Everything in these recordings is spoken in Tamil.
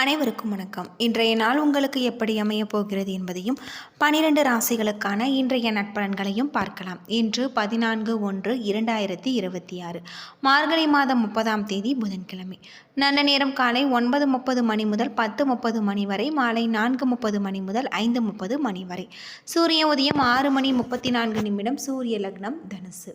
அனைவருக்கும் வணக்கம். இன்றைய நாள் உங்களுக்கு எப்படி அமையப் போகிறது என்பதையும் பனிரெண்டு ராசிகளுக்கான இன்றைய நட்பலன்களையும் பார்க்கலாம். இன்று பதினான்கு ஒன்று இரண்டாயிரத்தி இருபத்தி ஆறு. மார்கழி மாதம் முப்பதாம் தேதி புதன்கிழமை. நல்ல நேரம் காலை ஒன்பது முப்பது மணி முதல் பத்து முப்பது மணி வரை மாலை நான்கு முப்பது மணி முதல் ஐந்து முப்பது மணி வரை. சூரிய உதயம் ஆறு மணி முப்பத்தி நான்கு நிமிடம் சூரிய லக்னம் தனுசு.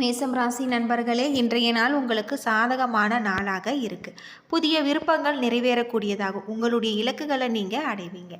மேசம் ராசி நண்பர்களே இன்றைய நாள் உங்களுக்கு சாதகமான நாளாக இருக்குது புதிய விருப்பங்கள் நிறைவேறக்கூடியதாகும். உங்களுடைய இலக்குகளை நீங்கள் அடைவீங்க.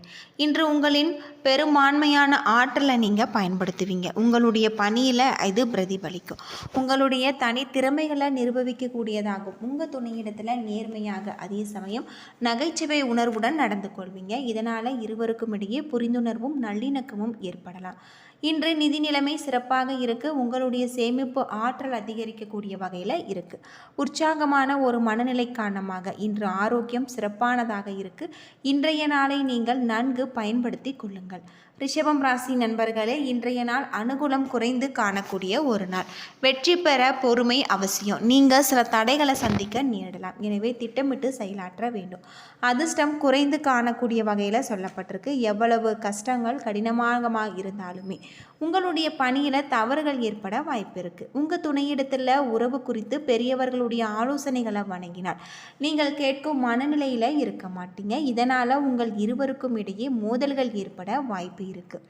இன்று உங்களின் பெரும்பான்மையான ஆற்றலை நீங்கள் பயன்படுத்துவீங்க. உங்களுடைய பணியில் இது பிரதிபலிக்கும். உங்களுடைய தனி திறமைகளை நிரூபிக்கக்கூடியதாகும் உங்கள் துணையிடத்தில் நேர்மையாக அதே சமயம் நகைச்சுவை உணர்வுடன் நடந்து கொள்வீங்க. இதனால் இருவருக்கும் இடையே புரிந்துணர்வும் நல்லிணக்கமும் ஏற்படலாம். இன்று நிதி நிலைமை சிறப்பாக இருக்கு. உங்களுடைய சேமிப்பு ஆற்றல் அதிகரிக்கக்கூடிய வகையில் இருக்கு. உற்சாகமான ஒரு மனநிலை காரணமாக இன்று ஆரோக்கியம் சிறப்பானதாக இருக்கு. இன்றைய நாளை நீங்கள் நன்கு பயன்படுத்தி கொள்ளுங்கள். ரிஷபம் ராசி நண்பர்களே இன்றைய நாள் அனுகூலம் குறைந்து காணக்கூடிய ஒரு நாள். வெற்றி பெற பொறுமை அவசியம். நீங்கள் சில தடைகளை சந்திக்க நேரிடலாம். எனவே திட்டமிட்டு செயலாற்ற வேண்டும். அதிர்ஷ்டம் குறைந்து காணக்கூடிய வகையில் சொல்லப்பட்டிருக்கு. எவ்வளவு கஷ்டங்கள் கடினமாக இருந்தாலுமே உங்களுடைய பணியில் தவறுகள் ஏற்பட வாய்ப்பு இருக்குது உங்கள் துணையிடத்தில் உறவு குறித்து பெரியவர்களுடைய ஆலோசனைகளை வணங்கினால் நீங்கள் கேட்கும் மனநிலையில் இருக்க மாட்டீங்க. இதனால் உங்கள் இருவருக்கும் இடையே மோதல்கள் ஏற்பட வாய்ப்பு இருக்குது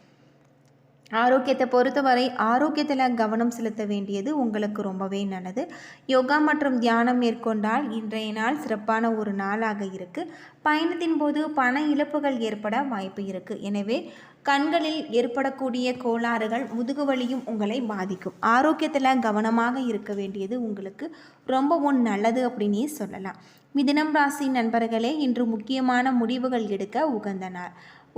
ஆரோக்கியத்தை பொறுத்தவரை ஆரோக்கியத்தில் கவனம் செலுத்த வேண்டியது உங்களுக்கு ரொம்பவே நல்லது. யோகா மற்றும் தியானம் மேற்கொண்டால் இன்றைய நாள் சிறப்பான ஒரு நாளாக இருக்குது பயணத்தின் போது பண இழப்புகள் ஏற்பட வாய்ப்பு இருக்குது எனவே கண்களில் ஏற்படக்கூடிய கோளாறுகள் முதுகுவலியும் உங்களை பாதிக்கும். ஆரோக்கியத்தில் கவனமாக இருக்க வேண்டியது உங்களுக்கு ரொம்பவும் நல்லது அப்படின்னே சொல்லலாம். மிதினம் ராசி நண்பர்களே இன்று முக்கியமான முடிவுகள் எடுக்க உகந்த நாள்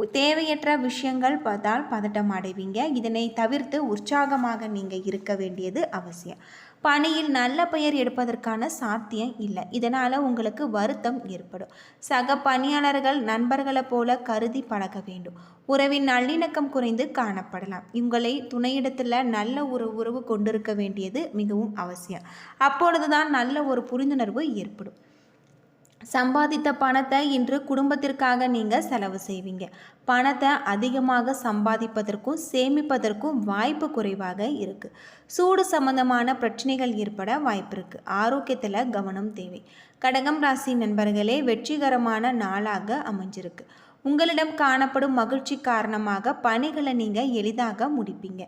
தேவையற்ற விஷயங்கள் பார்த்தால் பதட்டம் அடைவீங்க. இதனை தவிர்த்து உற்சாகமாக நீங்கள் இருக்க வேண்டியது அவசியம். பணியில் நல்ல பெயர் எடுப்பதற்கான சாத்தியம் இல்லை. இதனால் உங்களுக்கு வருத்தம் ஏற்படும். சக பணியாளர்கள் நண்பர்களைப் போல கருதி பழக வேண்டும். உறவின் நல்லிணக்கம் குறைந்து காணப்படலாம். உங்களை துணையிடத்தில் நல்ல ஒரு உறவு கொண்டிருக்க வேண்டியது மிகவும் அவசியம். அப்பொழுதுதான் நல்ல ஒரு புரிந்துணர்வு ஏற்படும். சம்பாதித்த பணத்தை இன்று குடும்பத்திற்காக நீங்கள் செலவு செய்வீங்க. பணத்தை அதிகமாக சம்பாதிப்பதற்கும் சேமிப்பதற்கும் வாய்ப்பு குறைவாக இருக்குது சூடு சம்பந்தமான பிரச்சனைகள் ஏற்பட வாய்ப்பு இருக்குது ஆரோக்கியத்தில் கவனம் தேவை. கடகம் ராசி நண்பர்களே வெற்றிகரமான நாளாக அமைஞ்சிருக்கு. உங்களிடம் காணப்படும் மகிழ்ச்சி காரணமாக பணிகளை நீங்கள் எளிதாக முடிப்பீங்க.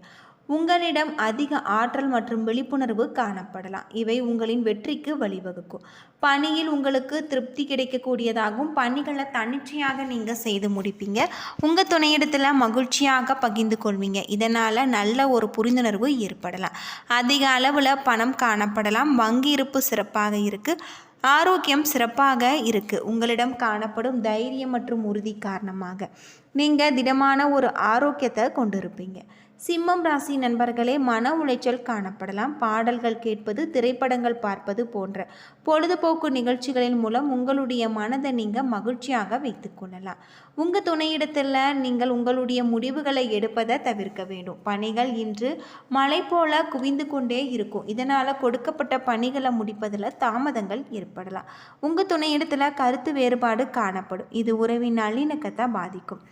உங்களிடம் அதிக ஆற்றல் மற்றும் விழிப்புணர்வு காணப்படலாம். இவை உங்களின் வெற்றிக்கு வழிவகுக்கும். பணியில் உங்களுக்கு திருப்தி கிடைக்கக்கூடியதாகவும் பணிகளை தன்னிச்சையாக நீங்கள் செய்து முடிப்பீங்க. உங்கள் துணையிடத்தில் மகிழ்ச்சியாக பகிர்ந்து கொள்வீங்க. இதனால் நல்ல ஒரு புரிந்துணர்வு ஏற்படலாம். அதிக அளவில் பணம் காணப்படலாம். வங்கி இருப்பு சிறப்பாக இருக்குது ஆரோக்கியம் சிறப்பாக இருக்குது உங்களிடம் காணப்படும் தைரியம் மற்றும் உறுதி காரணமாக. நீங்கள் திடமான ஒரு ஆரோக்கியத்தை கொண்டிருப்பீங்க. சிம்மம் ராசி நண்பர்களே மன உளைச்சல் காணப்படலாம். பாடல்கள் கேட்பது திரைப்படங்கள் பார்ப்பது போன்ற பொழுதுபோக்கு நிகழ்ச்சிகளின் மூலம் உங்களுடைய மனதை நீங்கள் மகிழ்ச்சியாக வைத்துக்கொள்ளலாம் உங்கள் துணையிடத்தில் நீங்கள் உங்களுடைய முடிவுகளை எடுப்பதை தவிர்க்க வேண்டும். பணிகள் இன்று மலை போல குவிந்து கொண்டே இருக்கும். இதனால் கொடுக்கப்பட்ட பணிகளை முடிப்பதில் தாமதங்கள் ஏற்படலாம். உங்கள் துணையிடத்தில் கருத்து வேறுபாடு காணப்படும். இது உறவின் நல்லிணக்கத்தை பாதிக்கும்.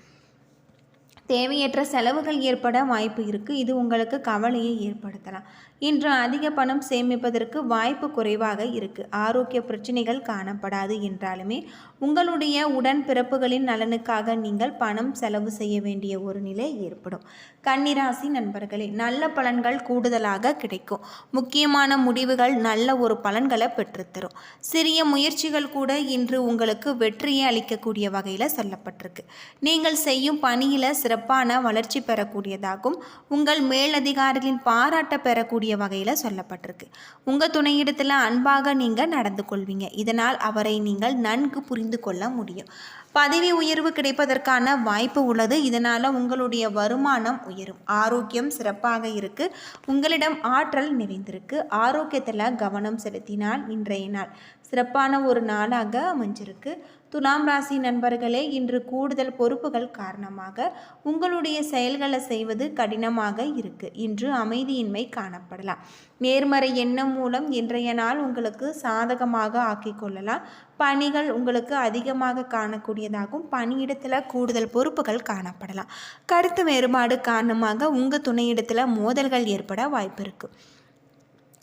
தேவையற்ற செலவுகள் ஏற்பட வாய்ப்பு இருக்குது இது உங்களுக்கு கவலையை ஏற்படுத்தலாம். இன்று அதிக பணம் சேமிப்பதற்கு வாய்ப்பு குறைவாக இருக்குது ஆரோக்கிய பிரச்சனைகள் காணப்படாது என்றாலுமே உங்களுடைய உடன் பிறப்புகளின் நலனுக்காக நீங்கள் பணம் செலவு செய்ய வேண்டிய ஒரு நிலை ஏற்படும். கன்னிராசி நண்பர்களே நல்ல பலன்கள் கூடுதலாக கிடைக்கும். முக்கியமான முடிவுகள் நல்ல ஒரு பலன்களை பெற்றுத்தரும். சிறிய முயற்சிகள் கூட இன்று உங்களுக்கு வெற்றியை அளிக்கக்கூடிய வகையில் சொல்லப்பட்டிருக்கு. நீங்கள் செய்யும் பணியில் சிறப்பான வளர்ச்சி பெறக்கூடியதாகும். உங்கள் மேலதிகாரிகளின் பாராட்ட பெறக்கூடிய வகையில் சொல்லப்பட்டிருக்கு. உங்கள் துணையிடத்தில் அன்பாக நீங்கள் நடந்து கொள்வீங்க. இதனால் அவரை நீங்கள் நன்கு புரிந்து கொள்ள முடியும். பதவி உயர்வு கிடைப்பதற்கான வாய்ப்பு உள்ளது. இதனால் உங்களுடைய வருமானம் உயரும். ஆரோக்கியம் சிறப்பாக இருக்குது உங்களிடம் ஆற்றல் நிறைந்திருக்கு. ஆரோக்கியத்தில் கவனம் செலுத்தினால் இன்றைய நாள் சிறப்பான ஒரு நாளாக அமைஞ்சிருக்கு. துலாம் ராசி நண்பர்களே இன்று கூடுதல் பொறுப்புகள் காரணமாக உங்களுடைய செயல்களை செய்வது கடினமாக இருக்கு. இன்று அமைதியின்மை காணப்படலாம். நேர்மறை எண்ணம் மூலம் இன்றைய நாள் உங்களுக்கு சாதகமாக ஆக்கிக்கொள்ளலாம் பணிகள் உங்களுக்கு அதிகமாக காணக்கூடியதாகும் பணியிடத்தில் கூடுதல் பொறுப்புகள் காணப்படலாம். கருத்து வேறுபாடு காரணமாக உங்கள் துணையிடத்தில் மோதல்கள் ஏற்பட வாய்ப்பு இருக்குது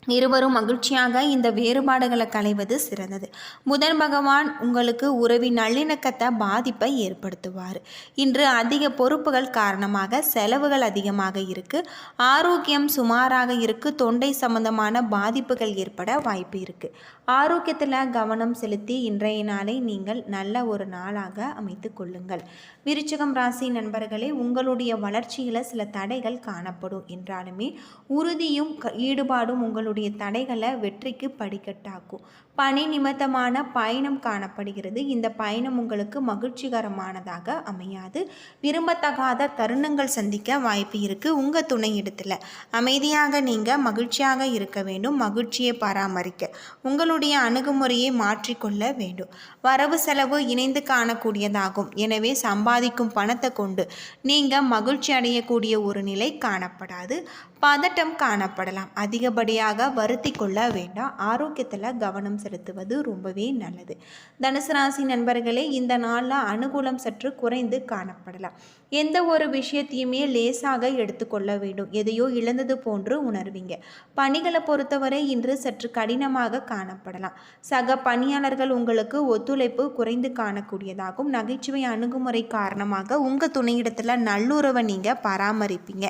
இருவரும் மகிழ்ச்சியாக இந்த வேறுபாடுகளை களைவது சிறந்தது. புதன் பகவான் உங்களுக்கு உறவின் நல்லிணக்கத்தை பாதிப்பை ஏற்படுத்துவார். இன்று அதிக பொறுப்புகள் காரணமாக செலவுகள் அதிகமாக இருக்கு. ஆரோக்கியம் சுமாராக இருக்கு. தொண்டை சம்பந்தமான பாதிப்புகள் ஏற்பட வாய்ப்பு இருக்கு. ஆரோக்கியத்தில் கவனம் செலுத்தி இன்றைய நாளை நீங்கள் நல்ல ஒரு நாளாக அமைத்து கொள்ளுங்கள். விருச்சகம் ராசி நண்பர்களே உங்களுடைய வளர்ச்சியில் சில தடைகள் காணப்படும் என்றாலுமே உறுதியும் ஈடுபாடும் உங்களுடைய உங்களுடைய தடைகளை வெற்றிக்கு படிக்கட்டாக்கும். பணி நிமித்தமான பயணம் காணப்படுகிறது. இந்த பயணம் உங்களுக்கு மகிழ்ச்சிகரமானதாக அமையாது. விரும்பத்தகாத தருணங்கள் சந்திக்க வாய்ப்பு இருக்குது உங்கள் துணை இடத்துல. அமைதியாக நீங்கள் மகிழ்ச்சியாக இருக்க வேண்டும். மகிழ்ச்சியை பராமரிக்க. உங்களுடைய அணுகுமுறையை மாற்றிக்கொள்ள வேண்டும். வரவு செலவு இணைந்து காணக்கூடியதாகும். எனவே சம்பாதிக்கும் பணத்தை கொண்டு நீங்கள் மகிழ்ச்சி அடையக்கூடிய ஒரு நிலை காணப்படாது. பதட்டம் காணப்படலாம். அதிகப்படியாக வருத்தி கொள்ள வேண்டாம். ஆரோக்கியத்தில் கவனம் செலுத்துவது ரொம்பவே நல்லது. தனுசு ராசி நண்பர்களே இந்த நாளில் அனுகூலம் சற்று குறைந்து காணப்படலாம். எந்த ஒரு விஷயத்தையுமே லேசாக எடுத்துக்கொள்ள வேண்டும். எதையோ இழந்தது போன்று உணர்வீங்க. பணிகளை பொறுத்தவரை இன்று சற்று கடினமாக காணப்படலாம். சக பணியாளர்கள் உங்களுக்கு ஒத்துழைப்பு குறைந்து காணக்கூடியதாகும். நகைச்சுவை அணுகுமுறை காரணமாக உங்கள் துணையிடத்தில் நல்லுறவை நீங்கள் பராமரிப்பீங்க.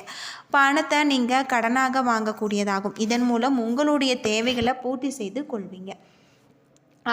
பணத்தை நீங்கள் கடனாக வாங்கக்கூடியதாகும். இதன் மூலம் உங்களுடைய தேவைகளை பூர்த்தி செய்து கொள்வீங்க.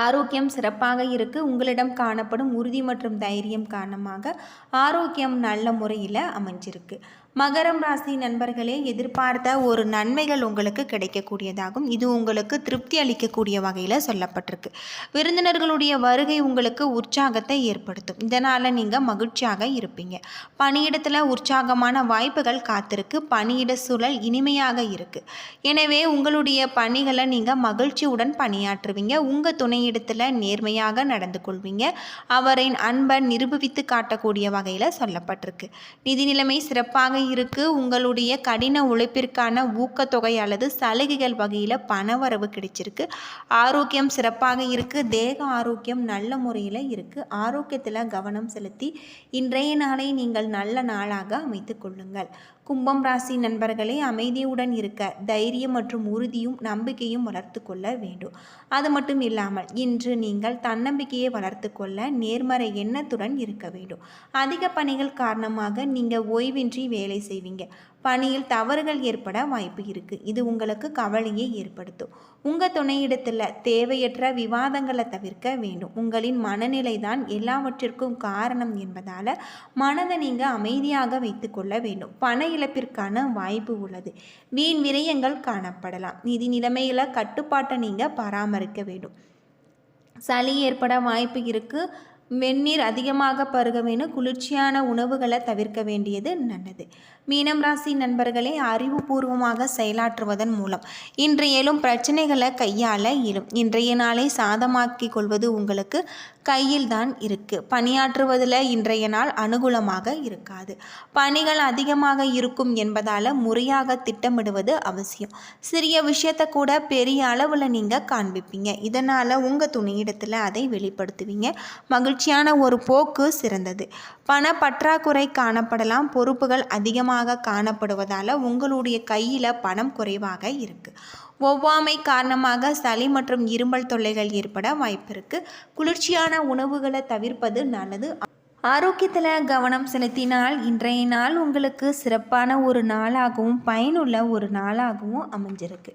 ஆரோக்கியம் சிறப்பாக இருக்கு. உங்களிடம் காணப்படும் உறுதி மற்றும் தைரியம் காரணமாக ஆரோக்கியம் நல்ல முறையில் அமைஞ்சிருக்கு. மகரம் ராசி நண்பர்களே எதிர்பார்த்த ஒரு நன்மைகள் உங்களுக்கு கிடைக்கக்கூடியதாகும். இது உங்களுக்கு திருப்தி அளிக்கக்கூடிய வகையில் சொல்லப்பட்டிருக்கு. விருந்தினர்களுடைய வருகை உங்களுக்கு உற்சாகத்தை ஏற்படுத்தும். இதனால் நீங்கள் மகிழ்ச்சியாக இருப்பீங்க. பணியிடத்தில் உற்சாகமான வாய்ப்புகள் காத்திருக்கு. பணியிட சூழல் இனிமையாக இருக்குது எனவே உங்களுடைய பணிகளை நீங்கள் மகிழ்ச்சியுடன் பணியாற்றுவீங்க. உங்கள் துணையிடத்தில் நேர்மையாக நடந்து கொள்வீங்க. அவரின் அன்பை நிரூபித்து காட்டக்கூடிய வகையில் சொல்லப்பட்டிருக்கு. நிதி நிலைமை சிறப்பாக இருக்கு உங்களுடைய கடின உழைப்பிற்கான ஊக்கத்தொகை அல்லது சலுகைகள் வகையில் பணவரவு கிடைச்சிருக்கு. ஆரோக்கியம் சிறப்பாக இருக்குது தேக ஆரோக்கியம் நல்ல முறையில் இருக்குது ஆரோக்கியத்தில் கவனம் செலுத்தி இன்றைய நாளை நீங்கள் நல்ல நாளாக அமைத்து கொள்ளுங்கள். கும்பம் ராசி நண்பர்களே அமைதியுடன் இருக்க தைரியம் மற்றும் உறுதியும் நம்பிக்கையும் வளர்த்து கொள்ள வேண்டும். அது மட்டும் இல்லாமல் இன்று நீங்கள் தன்னம்பிக்கையை வளர்த்து கொள்ள நேர்மறை எண்ணத்துடன் இருக்க வேண்டும். அதிக பணிகள் காரணமாக நீங்கள் ஓய்வின்றி வேலை செய்வீங்க. பணியில் தவறுகள் ஏற்பட வாய்ப்பு இருக்குது இது உங்களுக்கு கவலையை ஏற்படுத்தும். உங்கள் துணையிடத்தில் தேவையற்ற விவாதங்களை தவிர்க்க வேண்டும். உங்களின் மனநிலை தான் எல்லாவற்றிற்கும் காரணம் என்பதால் மனதை நீங்கள் அமைதியாக வைத்து கொள்ள வேண்டும். பண இழப்பிற்கான வாய்ப்பு உள்ளது. வீண் விரயங்கள் காணப்படலாம். நிதி நிலைமையில் கட்டுப்பாட்டை நீங்கள் பராமரிக்க வேண்டும். சளி ஏற்பட வாய்ப்பு இருக்குது வெந்நீர் அதிகமாக பருக வேணும் குளிர்ச்சியான உணவுகளை தவிர்க்க வேண்டியது நல்லது. மீனம் ராசி நண்பர்களே அறிவுபூர்வமாக செயலாற்றுவதன் மூலம் இன்றைய எழும் பிரச்சனைகளை கையாள இயலும். இன்றைய நாளை சாதமாக்கி கொள்வது உங்களுக்கு கையில் தான் இருக்கு. பணியாற்றுவதில் இன்றைய நாள் அனுகூலமாக இருக்காது. பணிகள் அதிகமாக இருக்கும் என்பதால் முறையாக திட்டமிடுவது அவசியம். சிறிய விஷயத்தை கூட பெரிய அளவில் நீங்கள் காண்பிப்பீங்க. இதனால் உங்கள் துணையிடத்தில் அதை வெளிப்படுத்துவீங்க. மகிழ்ச்சியான ஒரு போக்கு சிறந்தது. பண பற்றாக்குறை காணப்படலாம். பொறுப்புகள் அதிகமாக காணப்படுவதால் உங்களுடைய கையில் பணம் குறைவாக இருக்குது ஒவ்வாமை காரணமாக சளி மற்றும் இருமல் தொல்லைகள் ஏற்பட வாய்ப்பு இருக்குது குளிர்ச்சியான உணவுகளை தவிர்ப்பது நல்லது. ஆரோக்கியத்தில் கவனம் செலுத்தினால் இன்றைய நாள் உங்களுக்கு சிறப்பான ஒரு நாளாகவும் பயனுள்ள ஒரு நாளாகவும் அமைஞ்சிருக்கு.